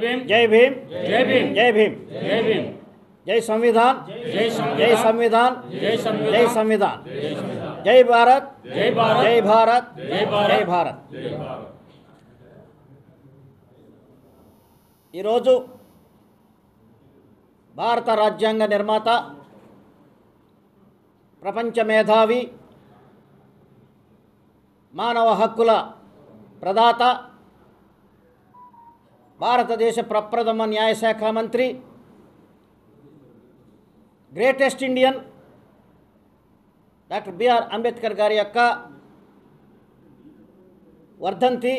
భీమ్ జై భీమ్ జై భీమ్ జై భీమ్ జై భీమ్ జై సంవిధాన్ జై జై సంవిధాన్ సంవిధాన్ జై జై సంవిధాన్ సంవిధాన్ జై భారత్ జై భారత్ జై భారత్ జై భారత్ జై భారత్ ఈరోజు భారత రాజ్యాంగ నిర్మాత ప్రపంచ మేధావి మానవ హక్కుల ప్రదాత భారతదేశ ప్రప్రథమ న్యాయశాఖ మంత్రి greatest Indian doctor B R Ambedkar గారి యొక్క వర్ధంతి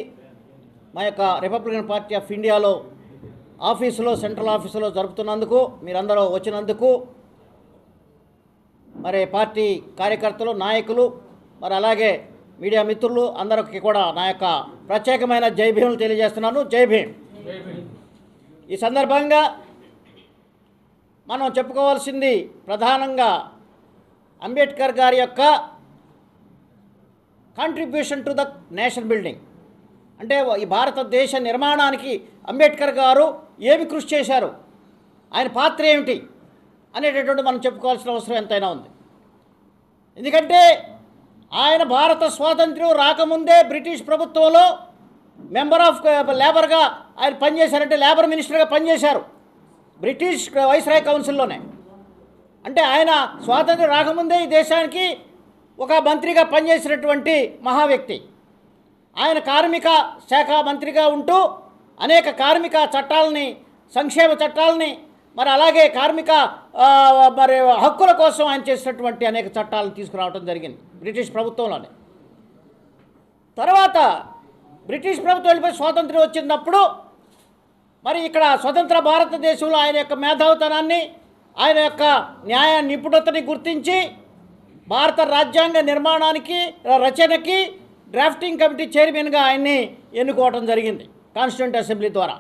మా యొక్క రిపబ్లికన్ పార్టీ ఆఫ్ ఇండియాలో ఆఫీసులో సెంట్రల్ ఆఫీసులో జరుపుతున్నందుకు మీరందరూ వచ్చినందుకు మరి పార్టీ కార్యకర్తలు నాయకులు మరి అలాగే మీడియా మిత్రులు అందరికీ కూడా నా యొక్క ప్రత్యేకమైన జై భీములు తెలియజేస్తున్నాను. జై భీమ్. ఈ సందర్భంగా మనం చెప్పుకోవాల్సింది ప్రధానంగా అంబేద్కర్ గారి యొక్క contribution to the nation building అంటే ఈ భారతదేశ నిర్మాణానికి అంబేద్కర్ గారు ఏమి కృషి చేశారు? ఆయన పాత్ర ఏమిటి? అనేటటువంటి మనం చెప్పుకోవాల్సిన అవసరం ఎంతైనా ఉంది. ఎందుకంటే ఆయన భారత స్వాతంత్ర్యం రాకముందే బ్రిటిష్ ప్రభుత్వంలో మెంబర్ ఆఫ్ లేబర్గా ఆయన పనిచేశారంటే లేబర్ మినిస్టర్గా పనిచేశారు. బ్రిటిష్ వైస్రాయ్ కౌన్సిల్లోనే. అంటే ఆయన స్వాతంత్రం రాకముందే ఈ దేశానికి ఒక మంత్రిగా పనిచేసినటువంటి మహా వ్యక్తి. ఆయన కార్మిక శాఖ మంత్రిగా ఉంటూ అనేక కార్మిక చట్టాలని సంక్షేమ చట్టాలని మరి అలాగే కార్మిక మరి హక్కుల కోసం ఆయన చేసినటువంటి అనేక చట్టాలను తీసుకురావడం జరిగింది బ్రిటిష్ ప్రభుత్వంలోనే. తర్వాత బ్రిటిష్ ప్రభుత్వం వెళ్ళిపోయి స్వాతంత్ర్యం వచ్చినప్పుడు మరి ఇక్కడ స్వతంత్ర భారతదేశంలో ఆయన యొక్క మేధావుతనాన్ని ఆయన యొక్క న్యాయ నిపుణతని గుర్తించి భారత రాజ్యాంగ నిర్మాణానికి రచనకి డ్రాఫ్టింగ్ కమిటీ చైర్మన్గా ఆయన్ని ఎన్నుకోవడం జరిగింది కాన్స్టిట్యూంట్ అసెంబ్లీ ద్వారా.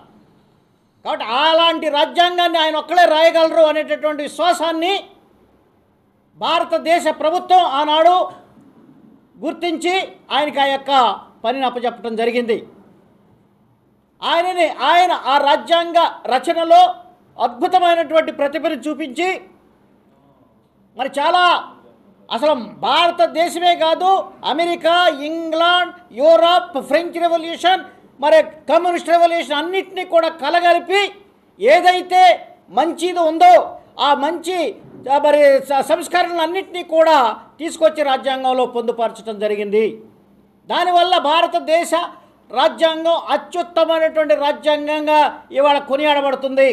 కాబట్టి అలాంటి రాజ్యాంగాన్ని ఆయన ఒక్కడే రాయగలరు అనేటటువంటి విశ్వాసాన్ని భారతదేశ ప్రభుత్వం ఆనాడు గుర్తించి ఆయనకి ఆ యొక్క పనిని అప్పచెప్పడం జరిగింది. ఆయనని ఆయన ఆ రాజ్యాంగ రచనలో అద్భుతమైనటువంటి ప్రతిభను చూపించి మరి చాలా అసలు భారతదేశమే కాదు America England Europe French revolution మరి కమ్యూనిస్ట్ రెవల్యూషన్ అన్నింటినీ కూడా కలగలిపి ఏదైతే మంచిది ఉందో ఆ మంచి మరి సంస్కరణలన్నింటినీ కూడా తీసుకొచ్చి రాజ్యాంగంలో పొందుపరచడం జరిగింది. దానివల్ల భారతదేశ రాజ్యాంగం అత్యుత్తమైనటువంటి రాజ్యాంగంగా ఇవాళ కొనియాడబడుతుంది.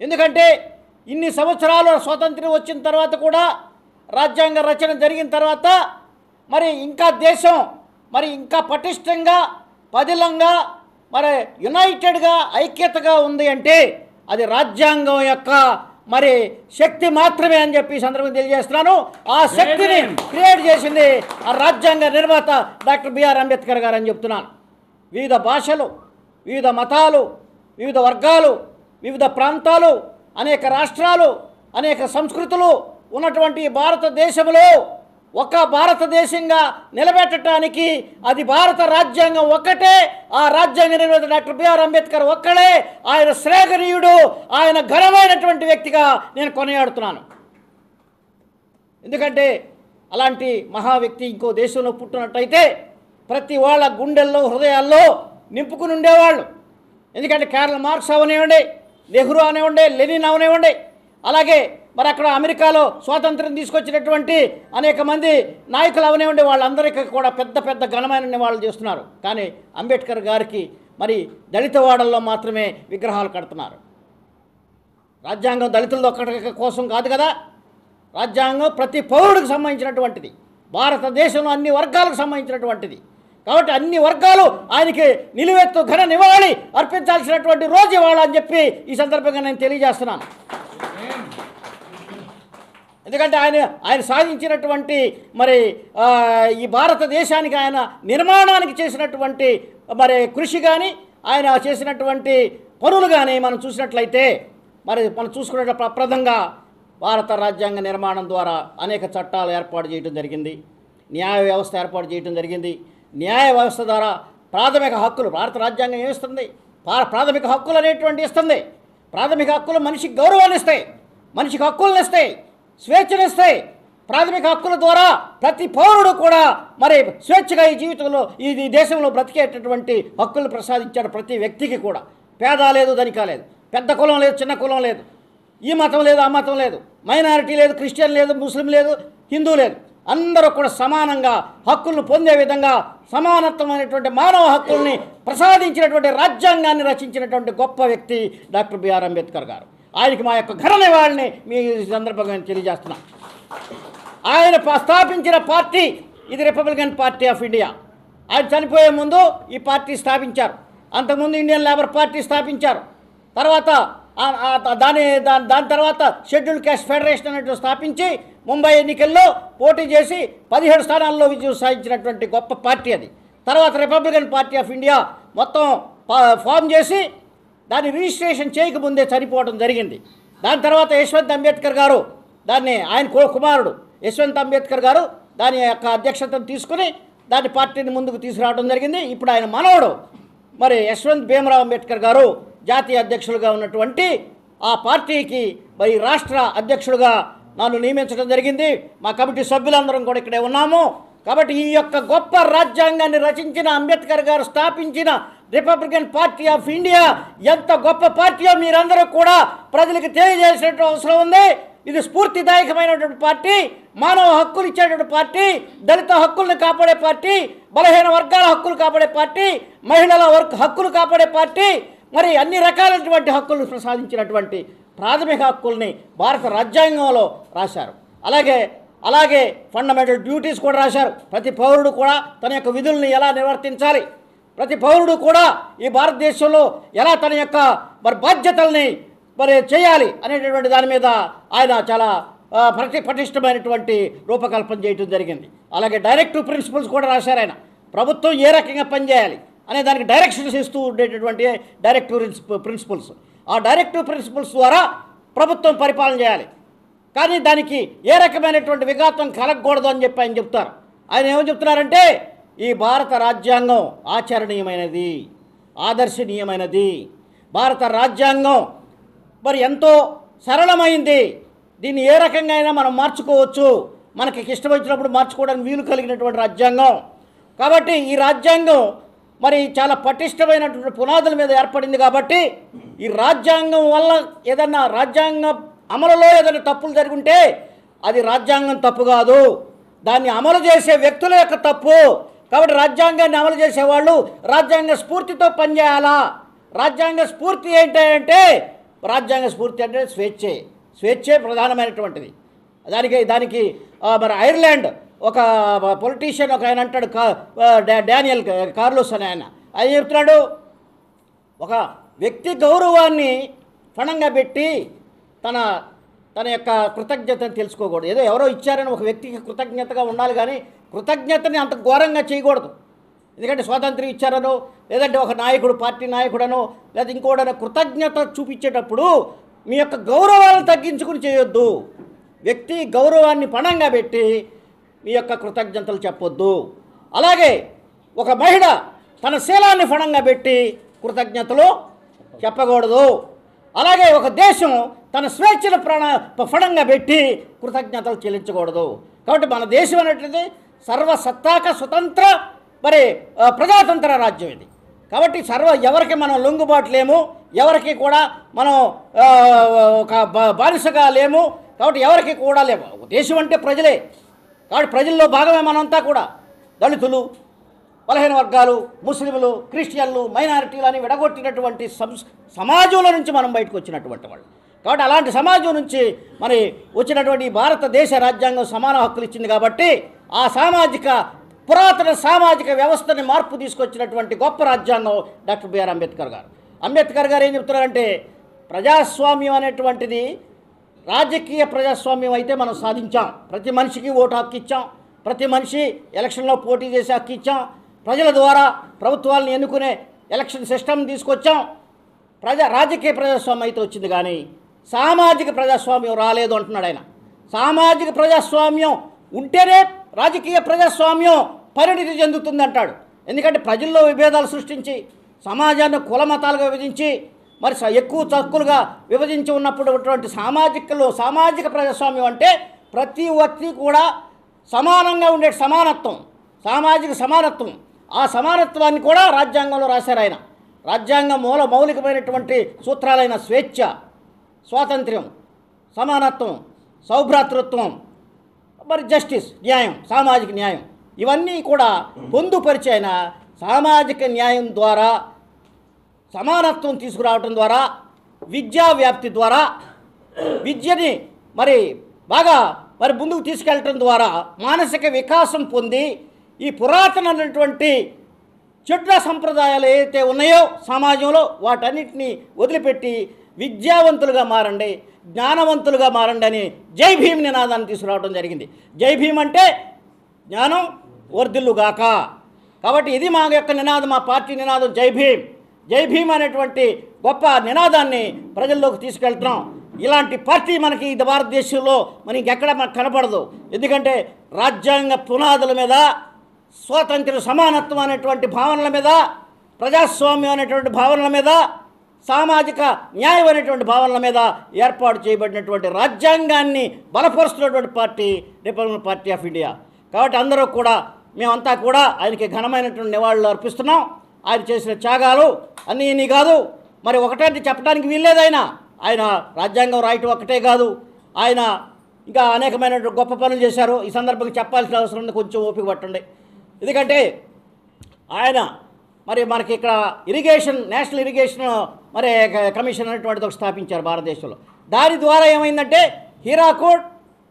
ఎందుకంటే ఇన్ని సంవత్సరాలు స్వాతంత్ర్యం వచ్చిన తర్వాత కూడా రాజ్యాంగ రచన జరిగిన తర్వాత మరి ఇంకా దేశం మరి ఇంకా పటిష్టంగా పదిలంగా మరి యునైటెడ్గా ఐక్యతగా ఉంది అంటే అది రాజ్యాంగం యొక్క మరి శక్తి మాత్రమే అని చెప్పి సందర్భంగా తెలియజేస్తున్నాను. ఆ శక్తిని క్రియేట్ చేసింది ఆ రాజ్యాంగ నిర్మాత డాక్టర్ బిఆర్ అంబేద్కర్ గారు అని చెప్తున్నాను. వివిధ భాషలు వివిధ మతాలు వివిధ వర్గాలు వివిధ ప్రాంతాలు అనేక రాష్ట్రాలు అనేక సంస్కృతులు ఉన్నటువంటి భారతదేశంలో ఒక భారతదేశంగా నిలబెట్టడానికి అది భారత రాజ్యాంగం ఒక్కటే ఆ రాజ్యాంగ నిర్వహణ డాక్టర్ బిఆర్ అంబేద్కర్ ఒక్కడే. ఆయన శ్రేగనీయుడు ఆయన ఘనమైనటువంటి వ్యక్తిగా నేను కొనియాడుతున్నాను. ఎందుకంటే అలాంటి మహా వ్యక్తి ఇంకో దేశంలో పుట్టినట్టయితే ప్రతి వాళ్ళ గుండెల్లో హృదయాల్లో నింపుకుని ఉండేవాళ్ళు. ఎందుకంటే కేరళ మార్క్స్ అవనివ్వండి నెహ్రూ అవనివ్వండి లెనిన్ అవనివ్వండి అలాగే మరి అక్కడ అమెరికాలో స్వాతంత్రం తీసుకొచ్చినటువంటి అనేక మంది నాయకులు అవనివ్వండి వాళ్ళందరికీ కూడా పెద్ద పెద్ద ఘనమైన వాళ్ళు చేస్తున్నారు. కానీ అంబేద్కర్ గారికి మరి దళిత వాడల్లో మాత్రమే విగ్రహాలు కడుతున్నారు. రాజ్యాంగం దళితుల ఒక్కటి కోసం కాదు కదా? రాజ్యాంగం ప్రతి పౌరుడికి సంబంధించినటువంటిది. భారతదేశంలో అన్ని వర్గాలకు సంబంధించినటువంటిది. కాబట్టి అన్ని వర్గాలు ఆయనకి నిలువెత్తు ఘన నివాళి అర్పించాల్సినటువంటి రోజు ఇవాళ అని చెప్పి ఈ సందర్భంగా నేను తెలియజేస్తున్నాను. ఎందుకంటే ఆయన ఆయన సాధించినటువంటి మరి ఈ భారతదేశానికి ఆయన నిర్మాణానికి చేసినటువంటి మరి కృషి కానీ ఆయన చేసినటువంటి పనులు కానీ మనం చూసినట్లయితే మరి మనం చూసుకునే ప్రప్రదంగా భారత రాజ్యాంగ నిర్మాణం ద్వారా అనేక చట్టాలు ఏర్పాటు చేయడం జరిగింది. న్యాయ వ్యవస్థ ఏర్పాటు చేయడం జరిగింది. న్యాయ వ్యవస్థ ద్వారా ప్రాథమిక హక్కులు భారత రాజ్యాంగం ఏమిస్తుంది? ప్రాథమిక హక్కులు అనేటువంటి ఇస్తుంది. ప్రాథమిక హక్కులు మనిషికి గౌరవాన్ని ఇస్తాయి. మనిషికి హక్కులను ఇస్తాయి. స్వేచ్ఛను ఇస్తాయి ప్రాథమిక హక్కుల ద్వారా ప్రతి పౌరుడు కూడా మరి స్వేచ్ఛగా ఈ జీవితంలో ఈ ఈ దేశంలో బ్రతికేటటువంటి హక్కులు ప్రసాదించాడు ప్రతి వ్యక్తికి కూడా. పేద లేదు ధనిక లేదు పెద్ద కులం లేదు చిన్న కులం లేదు. ఈ మతం లేదు ఆ మతం లేదు. మైనారిటీ లేదు క్రిస్టియన్ లేదు ముస్లిం లేదు హిందూ లేదు. అందరూ కూడా సమానంగా హక్కులను పొందే విధంగా సమానత్వమైనటువంటి మానవ హక్కుల్ని ప్రసాదించినటువంటి రాజ్యాంగాన్ని రచించినటువంటి గొప్ప వ్యక్తి డాక్టర్ బిఆర్ అంబేద్కర్ గారు. ఆయనకి మా యొక్క ఘన నివాళిని మీ సందర్భంగా తెలియజేస్తున్నాం. ఆయన స్థాపించిన పార్టీ ఇది రిపబ్లికన్ పార్టీ ఆఫ్ ఇండియా ఆయన చనిపోయే ముందు ఈ పార్టీ స్థాపించారు. అంతకుముందు ఇండియన్ లేబర్ పార్టీ స్థాపించారు. తర్వాత దాని దాని దాని తర్వాత షెడ్యూల్ క్యాస్ట్ ఫెడరేషన్ అనేటువంటి స్థాపించి ముంబై ఎన్నికల్లో పోటీ చేసి పదిహేడు స్థానాల్లో విజయం సాధించినటువంటి గొప్ప పార్టీ అది. తర్వాత రిపబ్లికన్ పార్టీ ఆఫ్ ఇండియా మొత్తం ఫామ్ చేసి దాన్ని రిజిస్ట్రేషన్ చేయకముందే చనిపోవడం జరిగింది. దాని తర్వాత యశ్వంత్ అంబేద్కర్ గారు దాన్ని ఆయన కుమారుడు యశ్వంత్ అంబేద్కర్ గారు దాని యొక్క అధ్యక్షతను తీసుకుని దాని పార్టీని ముందుకు తీసుకురావడం జరిగింది. ఇప్పుడు ఆయన మనవడు. మరి యశ్వంత్ భీమరావు అంబేద్కర్ గారు జాతీయ అధ్యక్షులుగా ఉన్నటువంటి ఆ పార్టీకి మరి రాష్ట్ర అధ్యక్షుడుగా నన్ను నియమించడం జరిగింది. మా కమిటీ సభ్యులందరం కూడా ఇక్కడే ఉన్నాము. కాబట్టి ఈ యొక్క గొప్ప రాజ్యాంగాన్ని రచించిన అంబేద్కర్ గారు స్థాపించిన రిపబ్లికన్ పార్టీ ఆఫ్ ఇండియా ఎంత గొప్ప పార్టీయో మీరందరూ కూడా ప్రజలకు తెలియజేసినట్టు అవసరం ఉంది. ఇది స్ఫూర్తిదాయకమైనటువంటి పార్టీ మానవ హక్కులు ఇచ్చేటువంటి పార్టీ దళిత హక్కుల్ని కాపాడే పార్టీ బలహీన వర్గాల హక్కులు కాపాడే పార్టీ మహిళల వర్క్ హక్కులు కాపాడే పార్టీ మరి అన్ని రకాలైనటువంటి హక్కులను ప్రసాదించినటువంటి ప్రాథమిక హక్కుల్ని భారత రాజ్యాంగంలో రాశారు. అలాగే అలాగే ఫండమెంటల్ డ్యూటీస్ కూడా రాశారు. ప్రతి పౌరుడు కూడా తన యొక్క విధుల్ని ఎలా నిర్వర్తించాలి? ప్రతి పౌరుడు కూడా ఈ భారతదేశంలో ఎలా తన యొక్క మరి బాధ్యతల్ని మరి చేయాలి అనేటటువంటి దాని మీద ఆయన చాలా ప్రతి పటిష్టమైనటువంటి రూపకల్పన చేయటం జరిగింది. అలాగే డైరెక్టివ్ ప్రిన్సిపల్స్ కూడా రాశారు ఆయన. ప్రభుత్వం ఏ రకంగా పనిచేయాలి అనే దానికి డైరెక్షన్స్ ఇస్తూ ఉండేటటువంటి డైరెక్టివ్ ప్రిన్సిపల్స్. ఆ డైరెక్టివ్ ప్రిన్సిపల్స్ ద్వారా ప్రభుత్వం పరిపాలన చేయాలి. కానీ దానికి ఏ రకమైనటువంటి విఘాతం కలగకూడదు అని చెప్పి ఆయన చెప్తారు. ఆయన ఏమని చెప్తున్నారంటే ఈ భారత రాజ్యాంగం ఆచరణీయమైనది ఆదర్శనీయమైనది. భారత రాజ్యాంగం మరి ఎంతో సరళమైంది. దీన్ని ఏ రకంగా అయినా మనం మార్చుకోవచ్చు. మనకి ఇష్టం వచ్చినప్పుడు మార్చుకోవడానికి వీలు కలిగినటువంటి రాజ్యాంగం. కాబట్టి ఈ రాజ్యాంగం మరి చాలా పటిష్టమైనటువంటి పునాదుల మీద ఏర్పడింది కాబట్టి ఈ రాజ్యాంగం వల్ల ఏదన్నా రాజ్యాంగ అమలులో ఏదైనా తప్పులు జరుగుంటే అది రాజ్యాంగం తప్పు కాదు. దాన్ని అమలు చేసే వ్యక్తుల యొక్క తప్పు. కాబట్టి రాజ్యాంగాన్ని అమలు చేసేవాళ్ళు రాజ్యాంగ స్ఫూర్తితో పనిచేయాలా? రాజ్యాంగ స్ఫూర్తి ఏంటంటే రాజ్యాంగ స్ఫూర్తి అంటే స్వేచ్ఛే. స్వేచ్ఛే ప్రధానమైనటువంటిది. దానికి దానికి మరి ఐర్లాండ్ ఒక పొలిటీషియన్ ఒక ఆయన అంటాడు డానియల్ కార్లోస్ అని ఆయన. ఆయన చెప్తున్నాడు ఒక వ్యక్తి గౌరవాన్ని పణంగా పెట్టి తన తన యొక్క కృతజ్ఞతను తెలుసుకోకూడదు. ఏదో ఎవరో ఇచ్చారని ఒక వ్యక్తికి కృతజ్ఞతగా ఉండాలి కానీ కృతజ్ఞతని అంత ఘోరంగా చేయకూడదు. ఎందుకంటే స్వాతంత్రం ఇచ్చారనో లేదంటే ఒక నాయకుడు పార్టీ నాయకుడనో లేదా ఇంకోడనో కృతజ్ఞత చూపించేటప్పుడు మీ యొక్క గౌరవాలను తగ్గించుకుని చేయొద్దు. వ్యక్తి గౌరవాన్ని పణంగా పెట్టి మీ యొక్క కృతజ్ఞతలు చెప్పొద్దు. అలాగే ఒక మహిళ తన శీలాన్ని ఫణంగా పెట్టి కృతజ్ఞతలు చెప్పకూడదు. అలాగే ఒక దేశం తన స్వేచ్ఛను ప్రాణ ఫణంగా పెట్టి కృతజ్ఞతలు చెల్లించకూడదు. కాబట్టి మన దేశం అనేటువంటిది సర్వసత్తాక స్వతంత్ర మరి ప్రజాతంత్ర రాజ్యం ఇది. కాబట్టి సర్వ ఎవరికి మనం లొంగుబాటు లేము ఎవరికి కూడా మనం ఒక బా- బానిసగా లేము కాబట్టి ఎవరికి కూడా లేము దేశం అంటే ప్రజలే. కాబట్టి ప్రజల్లో భాగమే మనంతా కూడా. దళితులు బలహీన వర్గాలు ముస్లింలు క్రిస్టియన్లు మైనారిటీలు అని విడగొట్టినటువంటి సంస్ సమాజంలో నుంచి మనం బయటకు వచ్చినటువంటి వాళ్ళు. కాబట్టి అలాంటి సమాజం నుంచి మరి వచ్చినటువంటి భారతదేశ రాజ్యాంగం సమాన హక్కులు ఇచ్చింది కాబట్టి ఆ సామాజిక పురాతన సామాజిక వ్యవస్థని మార్పు తీసుకొచ్చినటువంటి గొప్ప రాజ్యాంగం డాక్టర్ బిఆర్ అంబేద్కర్ గారు. అంబేద్కర్ గారు ఏం చెప్తున్నారంటే ప్రజాస్వామ్యం అనేటువంటిది రాజకీయ ప్రజాస్వామ్యం అయితే మనం సాధించాం. ప్రతి మనిషికి ఓటు హక్కు ఇచ్చాం. ప్రతి మనిషి ఎలక్షన్లో పోటీ చేసే హక్కు ఇచ్చాం. ప్రజల ద్వారా ప్రభుత్వాలను ఎన్నుకునే ఎలక్షన్ సిస్టమ్ తీసుకొచ్చాం. ప్రజా రాజకీయ ప్రజాస్వామ్యం అయితే వచ్చింది కానీ సామాజిక ప్రజాస్వామ్యం రాలేదు అంటున్నాడు ఆయన. సామాజిక ప్రజాస్వామ్యం ఉంటేనే రాజకీయ ప్రజాస్వామ్యం పరిణితి చెందుతుంది అంటాడు ఎందుకంటే ప్రజల్లో విభేదాలు సృష్టించి సమాజాన్ని కుల మతాలుగా విభజించి మరి ఎక్కువ తక్కువలుగా విభజించి ఉన్నప్పుడు సామాజికలో సామాజిక ప్రజాస్వామ్యం అంటే ప్రతి వ్యక్తి కూడా సమానంగా ఉండే సమానత్వం సామాజిక సమానత్వం. ఆ సమానత్వాన్ని కూడా రాజ్యాంగంలో రాశారు ఆయన. రాజ్యాంగం మూల మౌలికమైనటువంటి సూత్రాలైన స్వేచ్ఛ స్వాతంత్ర్యం సమానత్వం సౌభ్రాతృత్వం మరి జస్టిస్ న్యాయం సామాజిక న్యాయం ఇవన్నీ కూడా పొందుపరిచైన సామాజిక న్యాయం ద్వారా సమానత్వం తీసుకురావటం ద్వారా విద్యా వ్యాప్తి ద్వారా విద్యని మరి బాగా మరి ముందుకు తీసుకెళ్ళటం ద్వారా మానసిక వికాసం పొంది ఈ పురాతనమైనటువంటి చెడ్డ సంప్రదాయాలు ఏవైతే ఉన్నాయో సమాజంలో వాటన్నిటిని వదిలిపెట్టి విద్యావంతులుగా మారండి. జ్ఞానవంతులుగా మారండి అని జై భీమ్ నినాదాన్ని తీసుకురావడం జరిగింది. జై భీమ్ అంటే జ్ఞానం వర్ధిల్లుగాక కాబట్టి ఇది మా యొక్క నినాదం మా పార్టీ నినాదం జై భీమ్. జై భీమ్ అనేటువంటి గొప్ప నినాదాన్ని ప్రజల్లోకి తీసుకెళ్తున్నాం. ఇలాంటి పార్టీ మనకి ఇది భారతదేశంలో మనకి ఎక్కడ మనకు కనపడదు. ఎందుకంటే రాజ్యాంగ పునాదుల మీద స్వాతంత్ర సమానత్వం అనేటువంటి భావనల మీద ప్రజాస్వామ్యం అనేటువంటి భావనల మీద సామాజిక న్యాయం అనేటువంటి భావనల మీద ఏర్పాటు చేయబడినటువంటి రాజ్యాంగాన్ని బలపరుస్తున్నటువంటి party Republican Party of India కాబట్టి అందరూ కూడా మేమంతా కూడా ఆయనకి ఘనమైనటువంటి నివాళులు అర్పిస్తున్నాం. ఆయన చేసిన త్యాగాలు అన్నీ ఇన్ని కాదు. మరి ఒకటే చెప్పడానికి వీల్లేదు ఆయన. ఆయన రాజ్యాంగం రాయటం ఒకటే కాదు. ఆయన ఇంకా అనేకమైన గొప్ప పనులు చేశారు. ఈ సందర్భంగా చెప్పాల్సిన అవసరం ఉంది. కొంచెం ఓపిక పట్టండి. ఎందుకంటే ఆయన మరి మనకి ఇక్కడ ఇరిగేషన్ నేషనల్ ఇరిగేషన్ మరి కమిషన్ అనేటువంటిది ఒక స్థాపించారు భారతదేశంలో. దాని ద్వారా ఏమైందంటే హీరాకోట్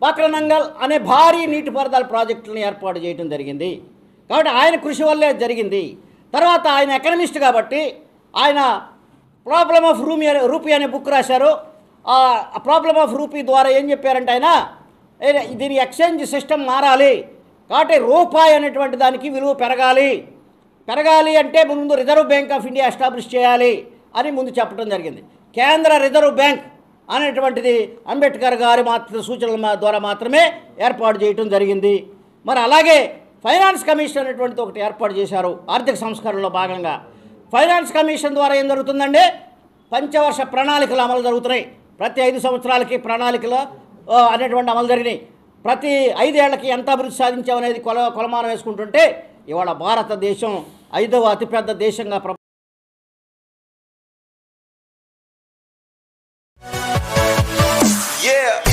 బక్రనంగల్ అనే భారీ నీటిపారుదల ప్రాజెక్టులను ఏర్పాటు చేయడం జరిగింది. కాబట్టి ఆయన కృషి వల్లే జరిగింది. తర్వాత ఆయన ఎకనమిస్ట్ కాబట్టి ఆయన ప్రాబ్లమ్ ఆఫ్ రూమీ రూపీ అనే బుక్ రాశారు. ఆ ప్రాబ్లమ్ ఆఫ్ రూపీ ద్వారా ఏం చెప్పారంటే ఆయన దీని ఎక్స్చేంజ్ సిస్టమ్ మారాలి. కాబట్టి రూపాయి అనేటువంటి దానికి విలువ పెరగాలి. పెరగాలి అంటే ముందు Reserve Bank of India establish చేయాలి అని ముందు చెప్పడం జరిగింది. కేంద్ర రిజర్వ్ బ్యాంక్ అనేటువంటిది అంబేద్కర్ గారి మాత్ర సూచనల ద్వారా మాత్రమే ఏర్పాటు చేయటం జరిగింది. మరి అలాగే ఫైనాన్స్ కమిషన్ అనేటువంటిది ఒకటి ఏర్పాటు చేశారు ఆర్థిక సంస్కరణలో భాగంగా. ఫైనాన్స్ కమిషన్ ద్వారా ఏం జరుగుతుందంటే పంచవర్ష ప్రణాళికలు అమలు జరుగుతున్నాయి. ప్రతి ఐదు సంవత్సరాలకి ప్రణాళికలు అనేటువంటి అమలు జరిగినాయి. ప్రతి ఐదేళ్ళకి ఎంత అభివృద్ధి సాధించామనేది కొల కొలమానం వేసుకుంటుంటే ఇవాళ భారతదేశం ఐదవ అతిపెద్ద దేశంగా ప్ర Yeah.